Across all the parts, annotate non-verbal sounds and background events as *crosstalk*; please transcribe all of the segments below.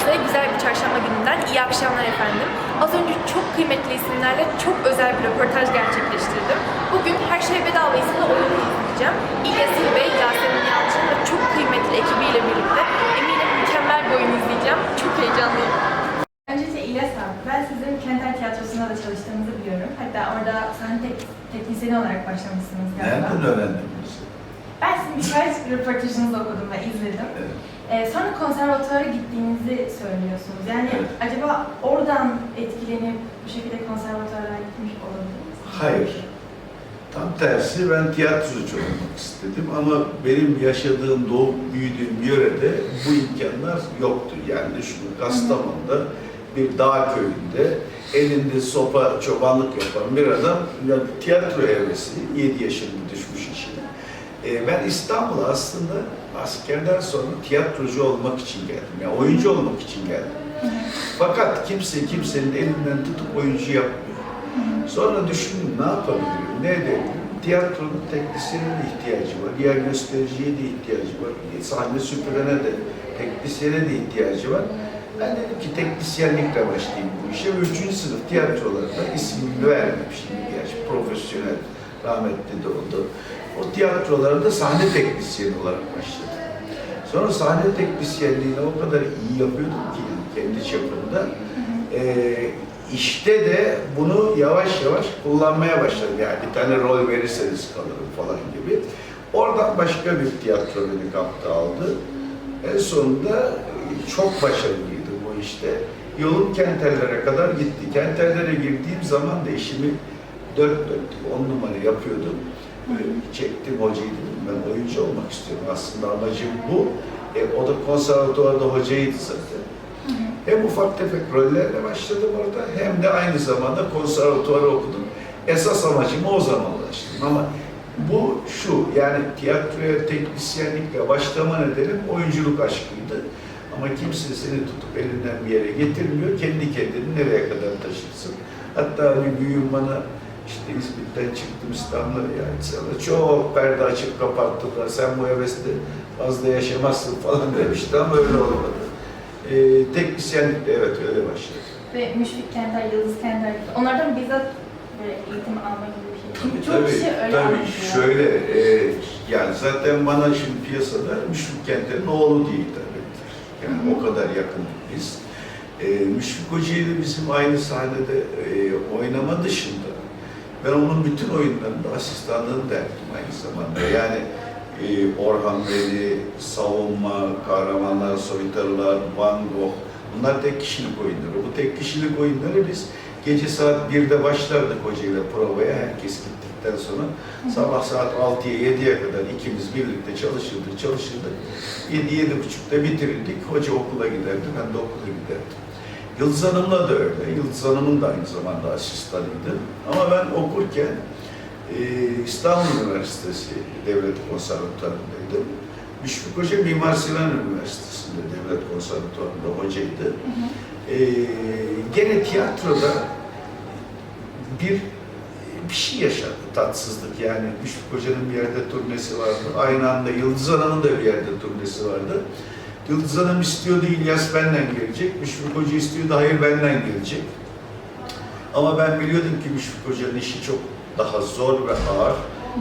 Herkese güzel bir çarşamba gününden iyi akşamlar efendim. Az önce çok kıymetli isimlerle çok özel bir röportaj gerçekleştirdim. Bugün Her Şey Bedava isimli oyunu izleyeceğim. İlyas Bey, Yasemin Yalçın ve çok kıymetli ekibiyle birlikte eminim mükemmel bir oyun izleyeceğim. Çok heyecanlıyım. Öncelikle İlyas abi, ben sizin Kenter Tiyatrosu'nda da çalıştığınızı biliyorum. Hatta orada sahne tek, teknisyeni olarak başlamışsınız galiba. Nereden öğrendiniz? Ben sizin birkaç röportajınızı okudum ve izledim. Evet. Ee, sonra konservatuvara gittiğinizi söylüyorsunuz. Yani Evet. acaba oradan etkilenip bu şekilde konservatuvara gitmiş olabilir misiniz? Hayır. Tam tersi ben tiyatrocu olmak istedim ama benim yaşadığım, doğup büyüdüğüm yörede bu imkanlar yoktu. Yani düşünün Kastamonu'da bir dağ köyünde elinde sopa çobanlık yapan bir adam ya tiyatro evresi 7 yaşında düşmüş işine. Ee, ben İstanbul'a aslında askerden sonra tiyatrocu olmak için geldim. Yani oyuncu olmak için geldim. Fakat kimse kimsenin elinden tutup oyuncu yapmıyor. Sonra düşündüm ne yapabilirim, ne edebilirim? Tiyatronun teknisyene de ihtiyacı var, diğer göstericiye de ihtiyacı var, sahne süpürene de, teknisyene de ihtiyacı var. Ben dedim ki teknisyenlikle başlayayım bu işe üçüncü sınıf tiyatrolarda ismini vermem şimdi gerçi profesyonel rahmetli de oldu. O tiyatrolarda sahne teknisyeni olarak başladım. Sonra sahne teknisyenliğini o kadar iyi yapıyordum ki kendi çapımda. Ee, işte de bunu yavaş yavaş kullanmaya başladım. Yani bir tane rol verirseniz kalırım falan gibi. Oradan başka bir tiyatro beni kaptı aldı. En sonunda e, çok başarılıydı bu işte. Yolum Kenterlere kadar gitti. Kenterlere girdiğim zaman da işimi dört dörtlük, on numara yapıyordum. Böyle çektim hocayı dedim ben oyuncu olmak istiyorum. Aslında amacım bu. E, o da konservatuvarda hocaydı zaten. Hem ufak tefek rollerle başladım orada hem de aynı zamanda konservatuvarı okudum. Esas amacıma o zaman ulaştım ama bu şu yani tiyatroya teknisyenlikle başlama nedenim oyunculuk aşkıydı. Ama kimse seni tutup elinden bir yere getirmiyor. Kendi kendini nereye kadar taşırsın. Hatta bir büyüğüm bana işte İzmit'ten çıktım İstanbul'a yani sana çok perde açıp kapattılar. Sen bu hevesle fazla yaşamazsın falan *laughs* demişti ama öyle olmadı. Ee, teknisyenlikle evet öyle başladı. Ve Müşfik Kenter, Yıldız Kenter gibi. Onlardan bizzat böyle eğitim alma gibi bir şey. Çünkü çok tabii, kişi öyle tabii şöyle e, yani zaten bana şimdi piyasada Müşfik Kenter'in oğlu diye hitap ettiler. Yani Hı hı. o kadar yakındık biz. E, Müşfik Hoca ile bizim aynı sahnede e, oynama dışında ben onun bütün oyunlarında asistanlığını da yaptım aynı zamanda. Yani e, Orhan Veli, Savunma, Kahramanlar, Soytarılar, Van Gogh bunlar tek kişilik oyunları. Bu tek kişilik oyunları biz gece saat 1'de başlardık hocayla provaya herkes gittikten sonra. Sabah saat 6'ya 7'ye kadar ikimiz birlikte çalışırdık, çalışırdık. 7-7.30'da bitirirdik. Hoca okula giderdi, ben de okula giderdim. Yıldız Hanım'la da öyle. Yıldız Hanım'ın da aynı zamanda asistanıydı. Ama ben okurken e, İstanbul Üniversitesi Devlet Konservatuvarı'ndaydım. Müşfik Hoca Mimar Sinan Üniversitesi'nde Devlet Konservatuvarı'nda hocaydı. E, gene tiyatroda bir bir şey yaşadı, tatsızlık yani. Müşfik Hoca'nın bir yerde turnesi vardı. Aynı anda Yıldız Hanım'ın da bir yerde turnesi vardı. Yıldız Hanım istiyordu İlyas benden gelecek. Müşfik Hoca istiyordu hayır benden gelecek. Ama ben biliyordum ki Müşfik Hoca'nın işi çok daha zor ve ağır.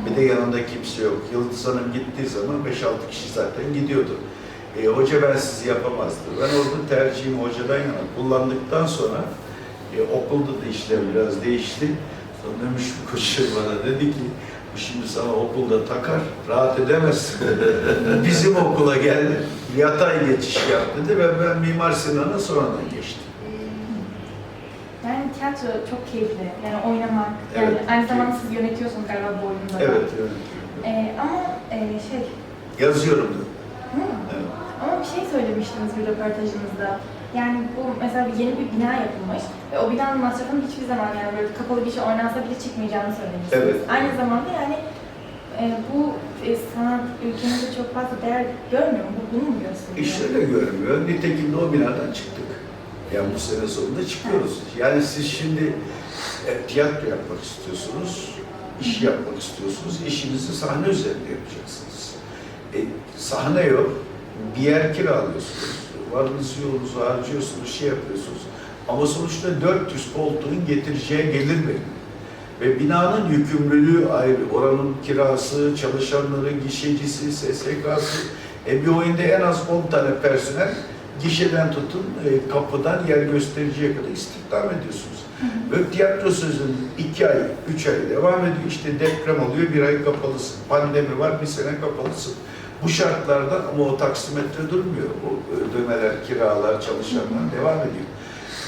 Bir de yanında kimse yok. Yıldız Hanım gittiği zaman 5-6 kişi zaten gidiyordu. E, hoca ben sizi yapamazdı. Ben orada tercihimi hocadan yana kullandıktan sonra e, okulda da işler biraz değişti. Sonra Müşfik Hoca bana dedi ki şimdi sana okulda takar, rahat edemezsin. *laughs* Bizim okula gel, yatay geçiş yap dedi ve ben Mimar Sinan'a sonradan geçtim. Yani tiyatro çok keyifli. Yani oynamak. Yani Evet. aynı zamanda siz yönetiyorsunuz galiba bu oyunda. da. Evet, evet. Ee, ama e, şey, Yazıyorum da. hı, Evet. ama bir şey söylemiştiniz bir röportajınızda. Yani bu mesela bir yeni bir bina yapılmış ve o binanın masrafının hiçbir zaman yani böyle kapalı bir şey oynansa bile çıkmayacağını söylemiştiniz. Evet. Aynı zamanda yani e, bu e, sanat ülkemizde çok fazla değer görmüyor mu? Bu bunu mu gösteriyor? İşte de görmüyor. Nitekim de o binadan çıktık. Yani bu sene sonunda çıkıyoruz. Yani siz şimdi e, tiyatro yapmak istiyorsunuz, iş yapmak istiyorsunuz, işinizi sahne üzerinde yapacaksınız. E, sahne yok, bir yer kiralıyorsunuz. varınızı yolunuzu harcıyorsunuz, şey yapıyorsunuz. Ama sonuçta 400 koltuğun getireceği gelir mi? Ve binanın yükümlülüğü ayrı. Oranın kirası, çalışanları, gişecisi, SSK'sı. E bir oyunda en az 10 tane personel gişeden tutun e, kapıdan yer göstericiye kadar istihdam ediyorsunuz. Ve tiyatro sözünün iki ay, üç ay devam ediyor. İşte deprem oluyor, bir ay kapalısın. Pandemi var, bir sene kapalısın. Bu şartlarda ama o taksimetre durmuyor. O ödemeler, kiralar, çalışanlar devam ediyor.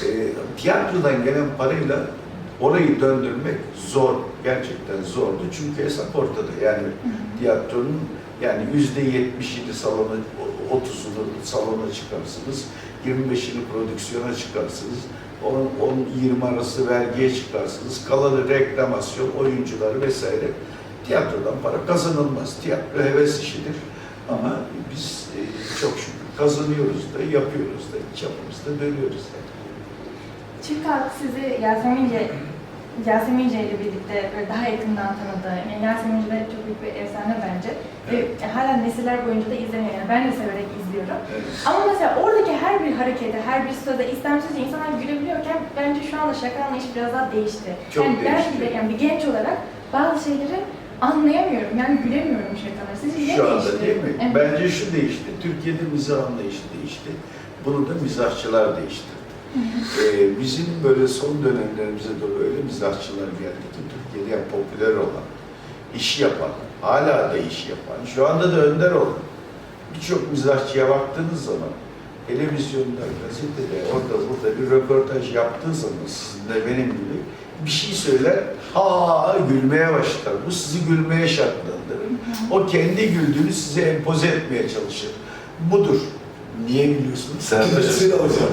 E, tiyatrodan gelen parayla orayı döndürmek zor. Gerçekten zordu. Çünkü hesap ortada. Yani tiyatronun yani yüzde yetmişini salona, otuzunu salona çıkarsınız. 25'ini prodüksiyona çıkarsınız. 10-20 arası vergiye çıkarsınız. Kalanı reklamasyon, oyuncuları vesaire. Tiyatrodan para kazanılmaz. Tiyatro heves işidir. Ama biz e, çok şükür kazanıyoruz da, yapıyoruz da, çapımızda dönüyoruz da. Türk halkı sizi Yasemin İnce, Yasemin İnce ile birlikte böyle daha yakından tanıdı. Yani Yasemin İnce de çok büyük bir efsane bence. Ve hala nesiller boyunca da izleniyor. Yani ben de severek izliyorum. Evet. Ama mesela oradaki her bir harekete, her bir söze istemsizce insanlar gülebiliyorken bence şu anda şaka anlayışı biraz daha değişti. Çok yani ben değişti. bile yani bir genç olarak bazı şeyleri anlayamıyorum. Yani gülemiyorum şakalar. Sizce ne Şu değişti? anda değil mi? Evet. Bence şu değişti. Türkiye'de mizah anlayışı değişti. Bunu da mizahçılar değiştirdi. Ee, bizim böyle son dönemlerimize doğru öyle mizahçılar geldi ki Türkiye'de yani popüler olan, iş yapan, hala da iş yapan, şu anda da önder olan birçok mizahçıya baktığınız zaman televizyonda, gazetede, orada burada bir röportaj yaptığı zaman sizin de benim gibi bir şey söyler, ha gülmeye başlar. Bu sizi gülmeye şartlandırır. O kendi güldüğünü size empoze etmeye çalışır. Budur. Niye gülüyorsunuz? Sertaç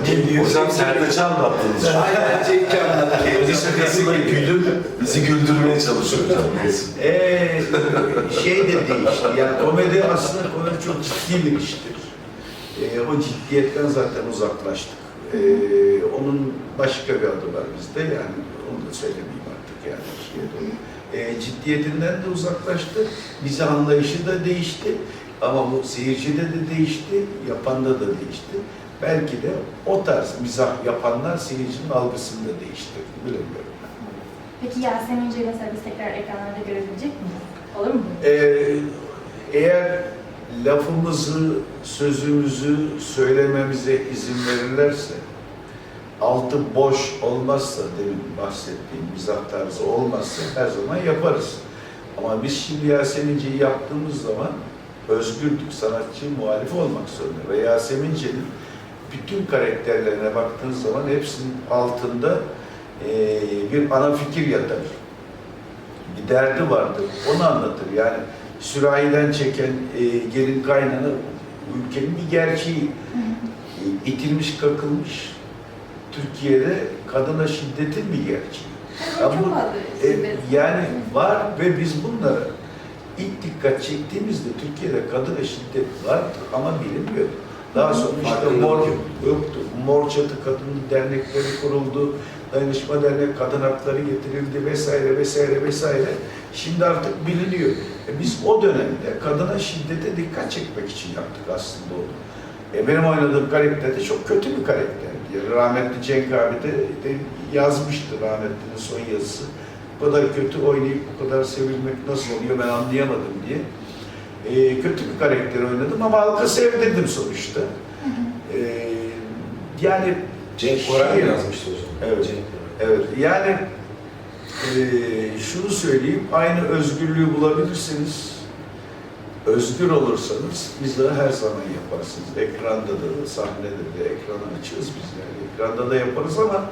Ne diyor? Hocam Sertaç'ı anlattınız. Aynen Cenk anlattı. Kendi şakasıyla gülüp bizi güldürmeye çalışıyor hocam. Ee, şey de değişti. Yani komedi aslında komedi çok ciddi bir iştir. Ee, o ciddiyetten zaten uzaklaştık. Ee, onun başka bir adı var bizde yani onu da söylemeyeyim artık yani. Ee, ciddiyetinden de uzaklaştı. Bizi anlayışı da değişti. Ama bu seyircide de değişti, yapanda da değişti. Belki de o tarz mizah yapanlar seyircinin algısını da değiştirdi. Bilemiyorum. Peki Yasemin mesela biz tekrar ekranlarda görebilecek miyiz? Olur mu? Ee, eğer lafımızı, sözümüzü söylememize izin verirlerse, altı boş olmazsa, demin bahsettiğim mizah tarzı olmazsa her zaman yaparız. Ama biz şimdi Yasemince'yi yaptığımız zaman özgürdük, sanatçı muhalif olmak zorunda. Ve Yasemince'nin bütün karakterlerine baktığınız zaman hepsinin altında eee, bir ana fikir yatar bir derdi vardır. Onu anlatır. Yani sürahiden çeken e, gelin kaynana ülkenin bir gerçeği. E, itilmiş kakılmış Türkiye'de kadına şiddetin bir gerçeği. Yani bu- E, yani var ve biz bunlara ilk dikkat çektiğimizde Türkiye'de kadına şiddet vardı ama bilinmiyordu. Daha sonra işte mor yok. yoktu. Mor Çatı Kadın Dernekleri kuruldu. Dayanışma Dernek Kadın Hakları getirildi vesaire vesaire vesaire. Şimdi artık biliniyor. E biz o dönemde kadına şiddete dikkat çekmek için yaptık aslında onu. E benim oynadığım karakter de çok kötü bir karakterdi. Rahmetli Cenk abi de, de yazmıştı rahmetlinin son yazısı. Bu kadar kötü oynayıp bu kadar sevilmek nasıl oluyor ben anlayamadım diye. E, kötü bir karakter oynadım ama halkı sevdirdim sonuçta. E, yani Cenk Koray Şey- yazmıştı hocam. Evet. Cenk Koray. Evet, yani eee, şunu söyleyeyim, aynı özgürlüğü bulabilirsiniz. Özgür olursanız mizahı her zaman yaparsınız. Ekranda da, sahnede de, ekranı açığız biz yani. Ekranda da yaparız ama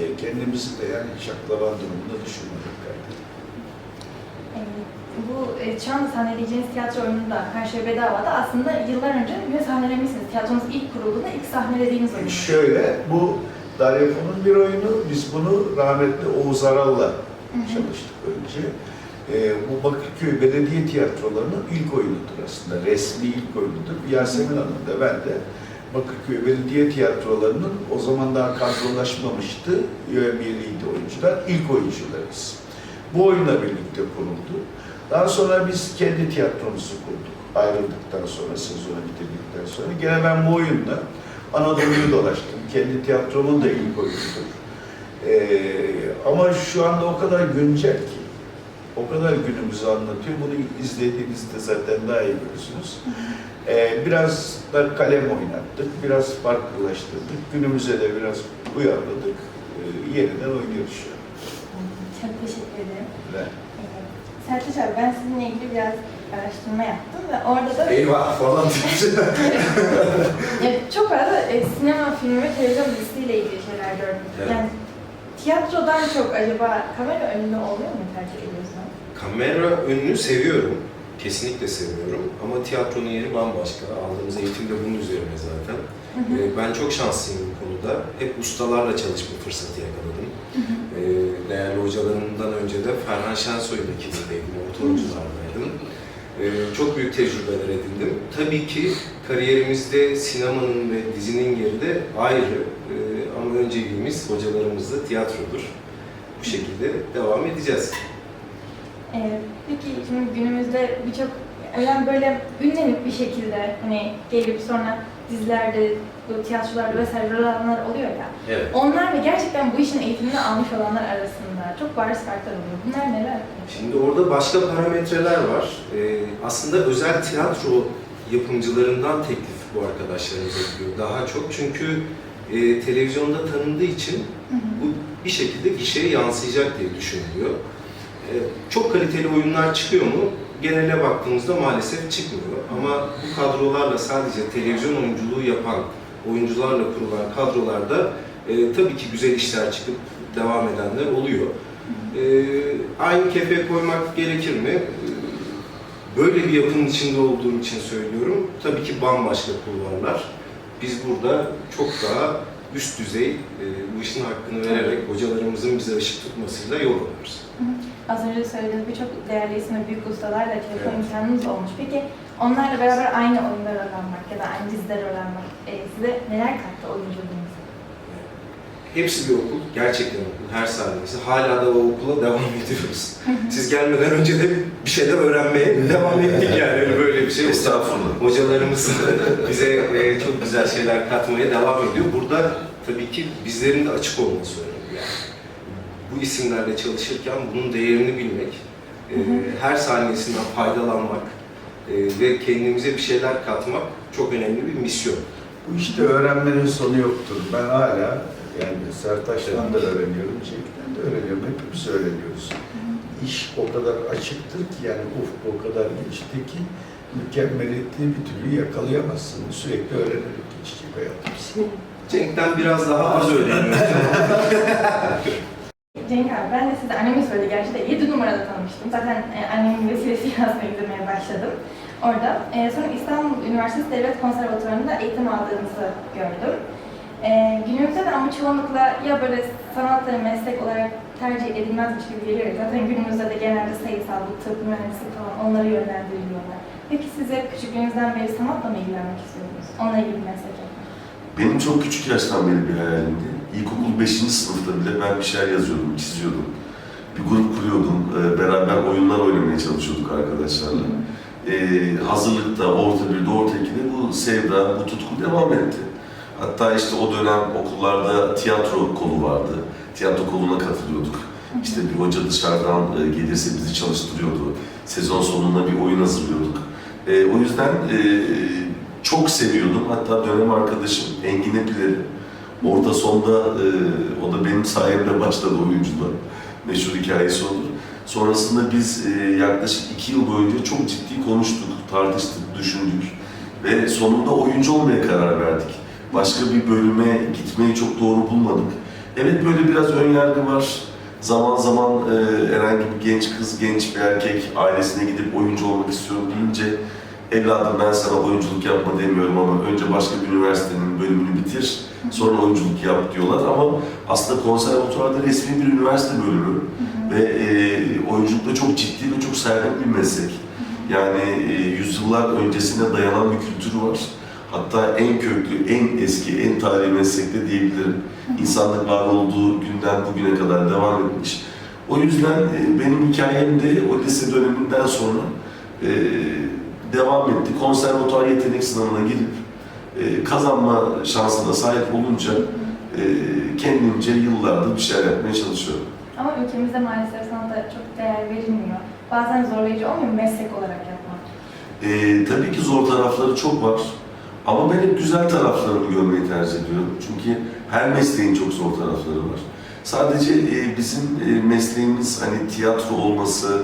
e, kendimizi de yani şaklaban durumunda düşünmemek kaydıyla. Ee, Bu e, şu anda sahneleyeceğiniz tiyatro oyununda Her Şey Bedava'da aslında yıllar önce yine sahnelemişsiniz. Tiyatronuz ilk kurulduğunda ilk sahnelediğiniz oyun. Şöyle, bu Daryafon'un bir oyunu, biz bunu rahmetli Oğuz Aral'la çalıştık önce. Ee, bu Bakırköy Belediye Tiyatroları'nın ilk oyunudur aslında, resmi ilk oyunudur. Yasemin Hanım da ben de Bakırköy Belediye Tiyatroları'nın o zaman daha kadrolaşmamıştı, üyemeliydi oyuncular, ilk oyuncularız. Bu oyunla birlikte kuruldu. Daha sonra biz kendi tiyatromuzu kurduk. Ayrıldıktan sonra, sezonu bitirdikten sonra. Gene ben bu oyunla Anadolu'yu dolaştım. Kendi tiyatromun da ilk oyunudur. Ee, ama şu anda o kadar güncel ki, o kadar günümüzü anlatıyor. Bunu izlediğinizde zaten daha iyi görürsünüz. Ee, biraz da kalem oynattık, biraz farklılaştırdık. Günümüze de biraz uyarladık. Ee, yeniden oynuyoruz şu an. Çok teşekkür ederim. Evet. Evet. Sertaç abi ben sizinle ilgili biraz araştırma yaptım ve orada da Eyvah falan. *laughs* Ya çok fazla e, sinema filmi ve televizyon dizisiyle ilgili şeyler gördüm. Evet. Yani tiyatrodan çok acaba kamera önünde oluyor mu tercih ediyorsun? Kamera önünü seviyorum. Kesinlikle seviyorum. Ama tiyatronun yeri bambaşka. Aldığımız eğitim de bunun üzerine zaten. Ee, Ben çok şanslıyım bu konuda. Hep ustalarla çalışma fırsatı yakaladım. Ee, Değerli hocalarımdan önce de Ferhan Şensoy'un ekibindeydim, ortaokullardaydım. Ee, Çok büyük tecrübeler edindim. Tabii ki kariyerimizde sinemanın ve dizinin yeri de ayrı. Ee, Ama önceliğimiz hocalarımızla tiyatrodur. Bu şekilde devam edeceğiz. Ee, peki şimdi günümüzde birçok ölen böyle ünlenip bir şekilde hani gelip sonra dizilerde, bu tiyatrolarda vesaire rol alanlar oluyor ya. Evet. Onlar ve gerçekten bu işin eğitimini almış olanlar arasında çok bariz farklar oluyor. Bunlar neler? Şimdi orada başka parametreler var. Ee, aslında özel tiyatro yapımcılarından teklif bu arkadaşlarımıza gidiyor daha çok. Çünkü e, televizyonda tanındığı için bu bir şekilde gişeye yansıyacak diye düşünülüyor. Ee, çok kaliteli oyunlar çıkıyor mu? Genele baktığımızda maalesef çıkmıyor. Ama bu kadrolarla sadece televizyon oyunculuğu yapan oyuncularla kurulan kadrolarda e, tabii ki güzel işler çıkıp devam edenler oluyor. Ee, aynı kefeye koymak gerekir mi? Ee, Böyle bir yapının içinde olduğum için söylüyorum. Tabii ki bambaşka kulvarlar. Biz burada çok daha üst düzey e, bu işin hakkını vererek hocalarımızın bize ışık tutmasıyla yol alıyoruz. Az önce de söylediğiniz birçok değerli isim ve büyük ustalarla çalışma Evet. imkanınız olmuş. Peki onlarla beraber aynı oyunda rol almak ya da aynı dizide rol almak e, size neler kattı oyunculuğunuza? Hepsi bir okul, gerçekten okul, her saniyesi. Hala da o okula devam *laughs* ediyoruz. Siz gelmeden önce de bir şeyler öğrenmeye devam ettik yani Öyle böyle bir şey. Estağfurullah. Hocalarımız *laughs* bize e, çok güzel şeyler katmaya devam ediyor. Burada tabii ki bizlerin de açık olması önemli. Bu isimlerle çalışırken bunun değerini bilmek, e, her saniyesinden faydalanmak e, ve kendimize bir şeyler katmak çok önemli bir misyon. Bu işte öğrenmenin sonu yoktur. Ben hala yani Sertaç'tan da öğreniyorum, Cenk'ten de öğreniyorum. Hepimiz öğreniyoruz. İş o kadar açıktır ki yani ufuk o kadar genişti ki mükemmeliyetini bir türlü yakalayamazsın. Sürekli öğrenerek geçecek hayatımız. Cenk'ten biraz daha az öğreniyoruz. *laughs* Cenk abi ben de size annemi söyledi gerçi de 7 numarada tanımıştım. Zaten e, annemin vesilesiyle *laughs* aslında izlemeye başladım orada. E, sonra İstanbul Üniversitesi Devlet Konservatuvarı'nda eğitim aldığınızı gördüm. E, günümüzde de ama çoğunlukla ya böyle sanatları meslek olarak tercih edilmezmiş gibi geliyor. Zaten günümüzde de genelde sayısal, tıp, mühendislik falan onları yönlendiriliyorlar. Peki size küçüklüğünüzden beri sanatla mı ilgilenmek istiyordunuz? Onunla ilgili meslek? Benim çok küçük yaştan beri bir hayalimdi. İlkokul 5. sınıfta bile ben bir şeyler yazıyordum, çiziyordum. Bir grup kuruyordum, e, beraber oyunlar oynamaya çalışıyorduk arkadaşlarla. E, hazırlıkta, orta birde, orta ikide bu sevda, bu tutku devam etti. Hatta işte o dönem okullarda tiyatro kolu vardı. Tiyatro koluna katılıyorduk. İşte bir hoca dışarıdan e, gelirse bizi çalıştırıyordu. Sezon sonunda bir oyun hazırlıyorduk. E, o yüzden e, çok seviyordum. Hatta dönem arkadaşım Engin Epileri orta sonda e, o da benim sayemde başladı oyunculuğa. Meşhur hikayesi olur. Sonrasında biz e, yaklaşık iki yıl boyunca çok ciddi konuştuk, tartıştık, düşündük ve sonunda oyuncu olmaya karar verdik. Başka bir bölüme gitmeyi çok doğru bulmadık. Evet böyle biraz ön yargı var. Zaman zaman e, herhangi bir genç kız, genç bir erkek ailesine gidip oyuncu olmak istiyorum deyince evladım ben sana oyunculuk yapma demiyorum ama önce başka bir üniversitenin bölümünü bitir, sonra oyunculuk yap diyorlar ama aslında konservatuvarda resmi bir üniversite bölümü ve e, oyunculukta çok ciddi ve çok saygın bir meslek. Yani e, yüzyıllar öncesine dayanan bir kültürü var. Hatta en köklü, en eski, en tarihi meslekte diyebilirim. İnsanlık var olduğu günden bugüne kadar devam etmiş. O yüzden e, benim hikayem de o lise döneminden sonra e, devam etti. Konservatuvar yetenek sınavına girip e, kazanma şansına sahip olunca e, kendimce yıllardır bir şeyler yapmaya çalışıyorum. Ama ülkemizde maalesef sanata çok değer verilmiyor. Bazen zorlayıcı olmuyor mu meslek olarak yapmak? E, tabii ki zor tarafları çok var. Ama ben hep güzel taraflarını görmeyi tercih ediyorum. Çünkü her mesleğin çok zor tarafları var. Sadece e, bizim e, mesleğimiz hani tiyatro olması,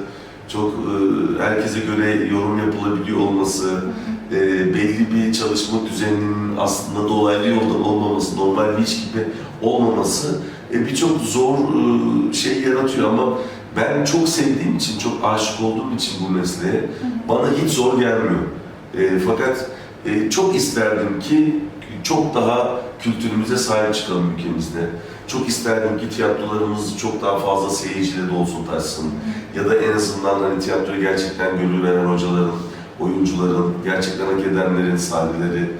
çok e, herkese göre yorum yapılabiliyor olması, e, belli bir çalışma düzeninin aslında dolaylı yoldan olmaması, normal bir iş gibi olmaması e, birçok zor e, şey yaratıyor ama ben çok sevdiğim için, çok aşık olduğum için bu mesleğe bana hiç zor gelmiyor. E, fakat e, çok isterdim ki çok daha kültürümüze sahip çıkalım ülkemizde. Çok isterdim ki tiyatrolarımız çok daha fazla seyirciyle dolsun taşsın. Ya da en azından hani tiyatroyu gerçekten gönül veren hocaların, oyuncuların, gerçekten hak edenlerin sahneleri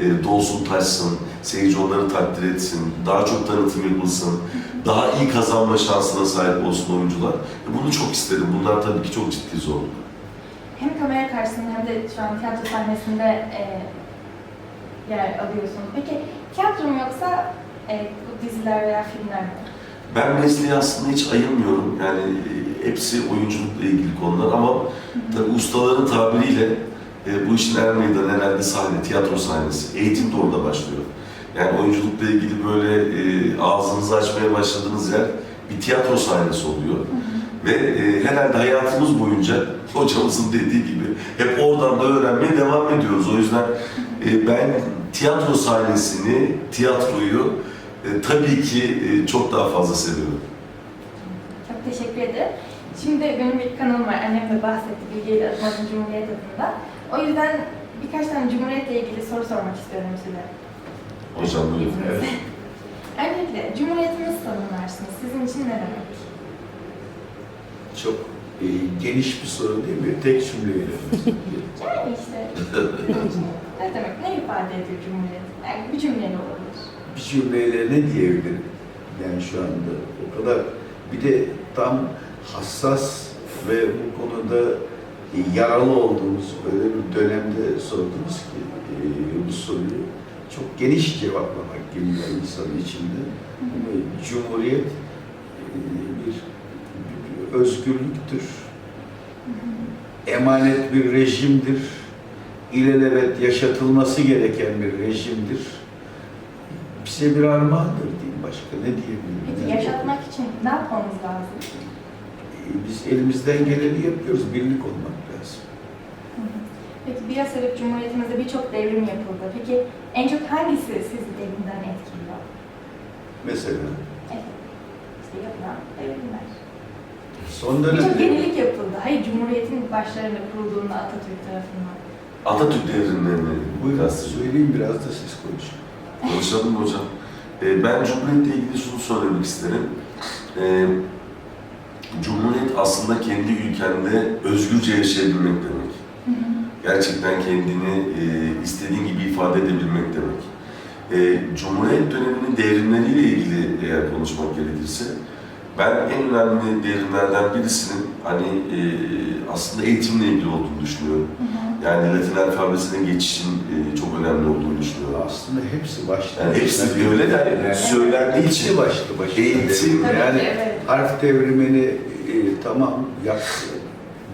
e, dolsun taşsın, seyirci onları takdir etsin, daha çok tanıtım yapılsın, daha iyi kazanma şansına sahip olsun oyuncular. E, bunu çok isterim. Bunlar tabii ki çok ciddi zorluk. Hem kamera karşısında hem de şu an tiyatro sahnesinde e, yer alıyorsun. Peki tiyatro mu yoksa e, bu diziler veya filmler mi? Ben mesleği aslında hiç ayırmıyorum. Yani hepsi oyunculukla ilgili konular ama tabii ustaların tabiriyle e, bu işin er meydanı herhalde sahne, tiyatro sahnesi. Eğitim de orada başlıyor. Yani oyunculukla ilgili böyle e, ağzınızı açmaya başladığınız yer bir tiyatro sahnesi oluyor. Ve e, herhalde hayatımız boyunca *laughs* hocamızın dediği gibi hep oradan da öğrenmeye devam ediyoruz. O yüzden e, ben tiyatro sahnesini, tiyatroyu e, tabii ki e, çok daha fazla seviyorum. Çok teşekkür ederim. Şimdi benim bir kanalım var. Annem de bahsetti Bilge'yle adım adım Cumhuriyet adında. O yüzden birkaç tane Cumhuriyet'le ilgili soru sormak istiyorum size. Hocam buyurun. Evet. Öncelikle Cumhuriyet'i nasıl tanımlarsınız? Sizin için ne demek? Çok e, geniş bir soru değil mi? Tek cümleyle. *laughs* Yani işte ne demek, ne ifade ediyor Cumhuriyet? Yani bir cümleyle olabilir. bir cümleyle ne diyebilirim? Yani şu anda o kadar bir de tam hassas ve bu konuda yaralı olduğumuz böyle bir dönemde sordunuz ki e, bu soruyu çok geniş cevaplamak geliyor insanın içinde. Cumhuriyet e, bir, bir özgürlüktür. Emanet bir rejimdir. İlelebet yaşatılması gereken bir rejimdir. Bize bir armağandır diyeyim başka ne diyebilirim? Peki yaşatmak için ne yapmamız lazım? Biz elimizden geleni yapıyoruz, birlik olmak lazım. Peki bir sebep Cumhuriyetimizde birçok devrim yapıldı. Peki en çok hangisi sizi devrimden etkiliyor? Mesela Evet. İşte yapılan devrimler. son Birçok dönemde yenilik yapıldı. Hayır, Cumhuriyet'in başlarında kurulduğunda Atatürk tarafından. Atatürk devrimlerini buyurun söyleyeyim biraz da siz konuşun. Konuşalım hocam? Ee, ben Cumhuriyet'le ilgili şunu söylemek isterim. Ee, Cumhuriyet aslında kendi ülkende özgürce yaşayabilmek demek. Gerçekten kendini e, istediğin gibi ifade edebilmek demek. Ee, Cumhuriyet döneminin devrimleriyle ilgili eğer konuşmak gerekirse, ben en önemli devrimlerden birisinin hani e, aslında eğitimle ilgili olduğunu düşünüyorum. Yani Latin alfabesine geçişin e, çok önemli olduğunu düşünüyorum. Aslında hepsi başta. Yani hepsi öyle de Yani söylendiği hepsi için başlı başına. Eğitim, Tabii yani ki, evet. Harf devrimini e, tamam yaptı.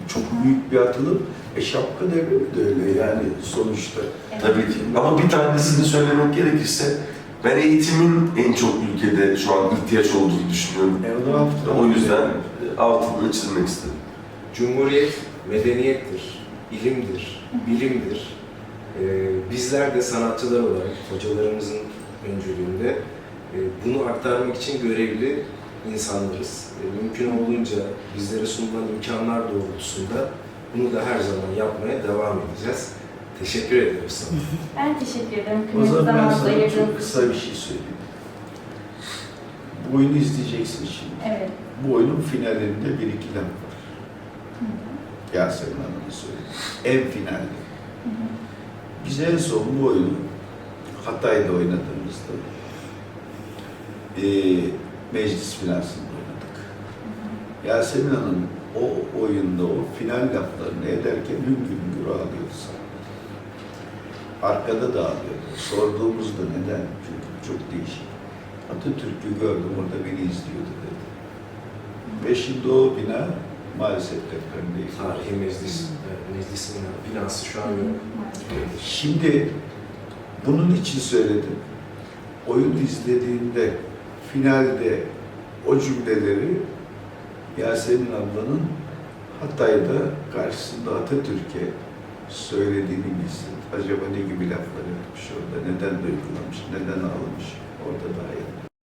Çok büyük bir atılım. E şapka devrimi de öyle yani sonuçta. Evet. tabii ki. Ama bir tanesini söylemek gerekirse ben eğitimin en çok ülkede şu an ihtiyaç olduğunu düşünüyorum. E, o da hafta. O yüzden altını çizmek istedim. Cumhuriyet medeniyettir, ilimdir, bilimdir. Ee, bizler de sanatçılar olarak hocalarımızın öncülüğünde e, bunu aktarmak için görevli insanlarız. E, mümkün olduğunca bizlere sunulan imkanlar doğrultusunda bunu da her zaman yapmaya devam edeceğiz. Teşekkür ediyoruz sana. *laughs* Ben teşekkür ederim. O zaman ben sana çok ayırdığınız kısa için. bir şey söyleyeyim. Bu oyunu izleyeceksin şimdi. Evet. Bu oyunun finalinde bir ikilem var. Yasemin Hanım'ın söyledi. En finalde. Biz en son bu oyunu Hatay'da oynadığımızda eee meclis binasında oynadık. Yasemin Hanım o oyunda o final laflarını ederken hüngür hüngür ağlıyordu sahnede. Arkada da ağlıyordu. Sorduğumuzda neden? Çünkü çok değişik. Atatürk'ü gördüm orada beni izliyordu dedi. Beşinde o bina maalesef depremdeydi. Tarihi meclis, meclisin binası şu an yok. Şimdi bunun için söyledim. Oyun izlediğinde finalde o cümleleri Yasemin ablanın Hatay'da karşısında Atatürk'e söylediğini bilsin. Acaba ne gibi laflar yapmış orada, neden duygulanmış, neden ağlamış orada daha iyi.